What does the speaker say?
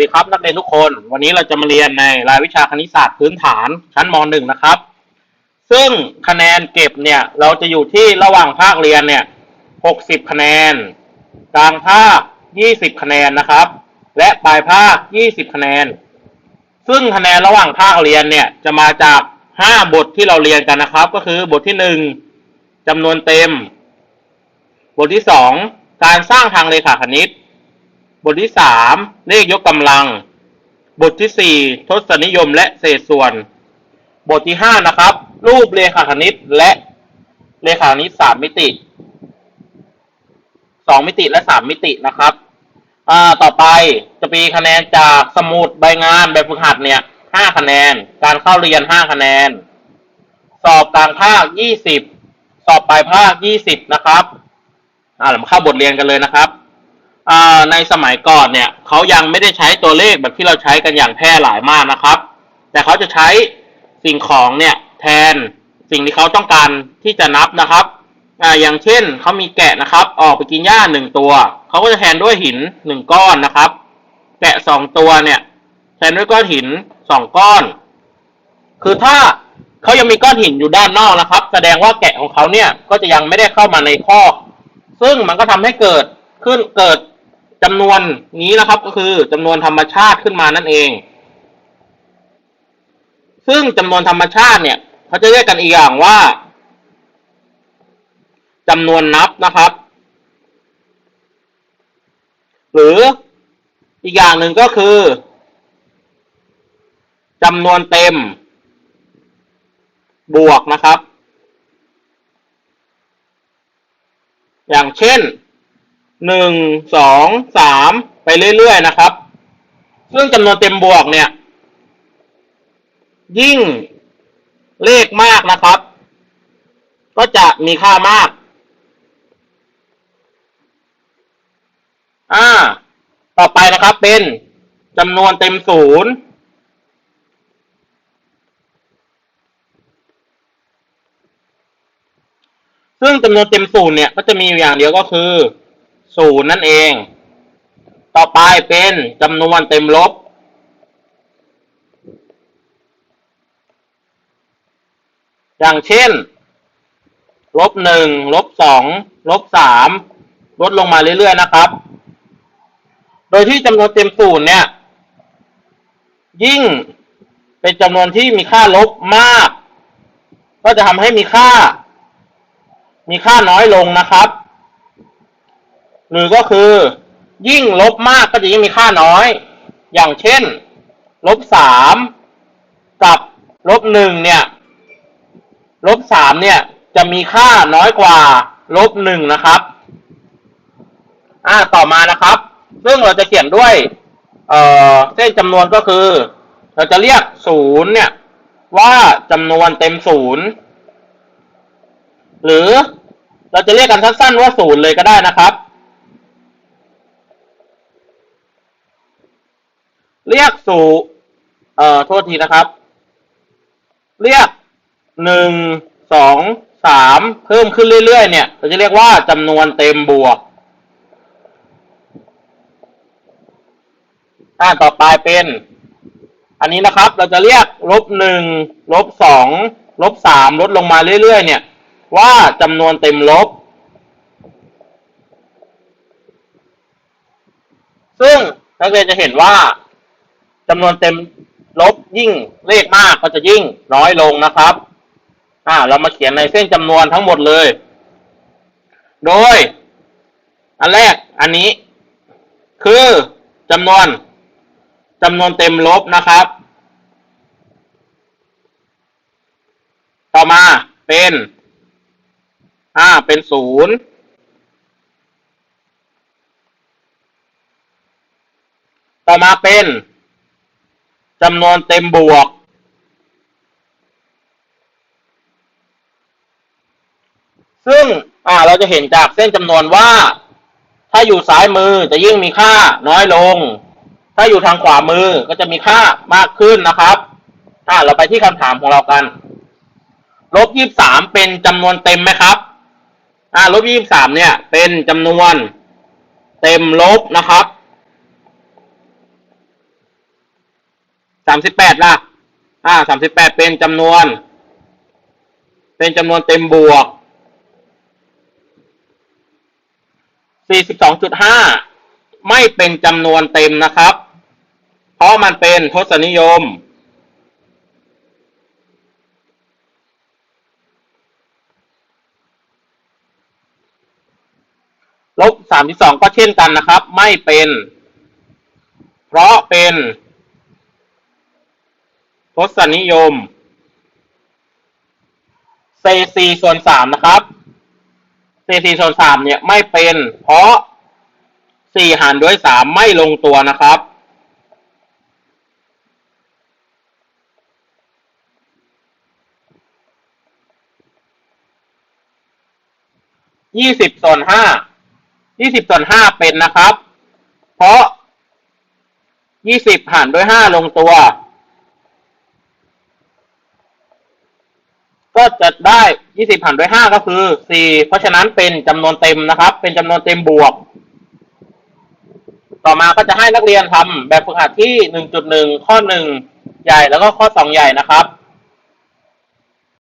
สวัสดีครับนักเรียนทุกคนวันนี้เราจะมาเรียนในรายวิชาคณิตศาสตร์พื้นฐานชั้นม .1 นะครับ ซึ่งคะแนนเก็บเนี่ยเราจะอยู่ที่ระหว่างภาคเรียนเนี่ย60 คะแนน กลางภาค 20 คะแนนนะครับ และปลายภาค 20 คะแนน ซึ่งคะแนนระหว่างภาคเรียนเนี่ยจะมาจาก 5 บทที่เราเรียนกันนะครับ ก็คือบทที่ 1จำนวนเต็ม บทที่ 2 การสร้างทางเรขาคณิต บทที่สามเลขยกกำลัง บทที่สี่ทศนิยมและเศษส่วน บทที่ห้านะครับ รูปเรขาคณิตและเรขาคณิตสามมิติสองมิติและสามมิตินะครับอ่าต่อไปจะมีคะแนนจากสมุดใบงานแบบฝึกหัดเนี่ยห้าคะแนน การเข้าเรียนห้าคะแนน สอบกลางภาคยี่สิบสอบปลายภาคยี่สิบนะครับอ่าเรามาเข้าบทเรียนกันเลยนะครับ ในสมัยก่อนเนี่ยเขายังไม่ได้ใช้ตัวเลขแบบที่เราใช้กันอย่างแพร่หลายมากนะครับ แต่เขาจะใช้สิ่งของเนี่ยแทนสิ่งที่เขาต้องการที่จะนับนะครับอ่าอย่างเช่นเขามีแกะนะครับ ออกไปกินหญ้าหนึ่งตัวเขาก็จะแทนด้วยหินหนึ่งก้อนนะครับ แกะสองตัวเนี่ยแทนด้วยก้อนหินสองก้อน คือถ้าเขายังมีก้อนหินอยู่ด้านนอกนะครับ แสดงว่าแกะของเขาเนี่ยก็จะยังไม่ได้เข้ามาในคอกซึ่งมันก็ทำให้เกิดขึ้นเกิด จำนวนนี้นะครับก็คือจำนวนธรรมชาติขึ้นมานั่นเอง ซึ่งจำนวนธรรมชาติเนี่ยเขาจะเรียกกันอีกอย่างว่าจำนวนนับนะครับ หรืออีกอย่างหนึ่งก็คือจำนวนเต็ม บวกนะครับ อย่างเช่น หนึ่งสองสามไปเรื่อยๆนะครับ ซึ่งจำนวนเต็มบวกเนี่ย ยิ่งเลขมากนะครับ ก็จะมีค่ามาก อ่า ต่อไปนะครับเป็นจำนวนเต็มศูนย์ซึ่งจำนวนเต็มศูนย์เนี่ยก็จะมีอยู่อย่างเดียวก็คือ ศูนย์นั่นเอง ต่อไปเป็นจำนวนเต็มลบ อย่างเช่น ลบหนึ่งลบสองลบสามลดลงมาเรื่อยๆนะครับ โดยที่จำนวนเต็มศูนย์เนี่ย ยิ่งเป็นจำนวนที่มีค่าลบมาก ก็จะทำให้มีค่า มีค่าน้อยลงนะครับ หรือก็คือ ยิ่งลบมากก็จะยิ่งมีค่าน้อย อย่างเช่น ลบสามกับลบหนึ่งเนี่ย ลบสามเนี่ย จะมีค่าน้อยกว่า ลบหนึ่งนะครับ อ่า ต่อมานะครับ ซึ่งเราจะเขียนด้วย เอ่อ เส้นจำนวนก็คือ เราจะเรียกศูนย์เนี่ย ว่าจำนวนเต็มศูนย์ หรือเราจะเรียกกันสั้นๆว่าศูนย์เลยก็ได้นะครับ เรีย กสู่เอ่อโทษทีนะครับ เรียกหนึ่งสองสามเพิ่มขึ้นเรื่อยๆ เนี่ย เราจะเรียกว่าจำนวนเต็มบวกอ่าต่อไปเป็น อันนี้นะครับ เราจะเรียกลบหนึ่งลบสองลบสามลดลงมาเรื่อยๆ เนี่ย ว่าจำนวนเต็มลบ ซึ่งนักเรียนจะเห็นว่า จำนวนเต็มลบยิ่งเลขมากก็จะยิ่งน้อยลงนะครับ อ่า เรามาเขียนในเส้นจำนวนทั้งหมดเลย โดย อันแรกอันนี้ คือจำนวนจำนวนเต็มลบนะครับ ต่อมาเป็น อ่า เป็นศูนย์ต่อมาเป็น จำนวนเต็มบวก ซึ่งอ่าเราจะเห็นจากเส้นจำนวนว่า ถ้าอยู่ซ้ายมือจะยิ่งมีค่าน้อยลง ถ้าอยู่ทางขวามือก็จะมีค่ามากขึ้นนะครับอ่าเราไปที่คำถามของเรากันลบยี่สามเป็นจำนวนเต็มไหมครับ อ่าลบยี่สามเนี่ย เป็นจำนวนเต็มลบนะครับามสิบแปดล่ะ อ่าสามสิบแปดเป็นจำนวน เป็นจำนวนเต็มบวกสี่สิบสองจุดห้าไม่เป็นจำนวนเต็มนะครับ เพราะมันเป็นทศนิยม ลบสามสิบสองก็เช่นกันนะครับ ไม่เป็น เพราะเป็น ทศนิยมเศษสี่ส่วนสามนะครับเศษสี่ส่วนสามเนี่ยไม่เป็น เพราะสี่หารด้วยสามไม่ลงตัวนะครับ ยี่สิบส่วนห้า ยี่สิบส่วนห้าเป็นนะครับ เพราะยี่สิบหารด้วยห้าลงตัว ก็จะได้ยี่สิบหารด้วยห้าก็คือสี่เพราะฉะนั้นเป็นจำนวนเต็มนะครับ เป็นจำนวนเต็มบวก ต่อมาก็จะให้นักเรียนทำแบบฝึกหัดที่หนึ่งจุดหนึ่งข้อหนึ่งใหญ่แล้วก็ข้อสองใหญ่นะครับ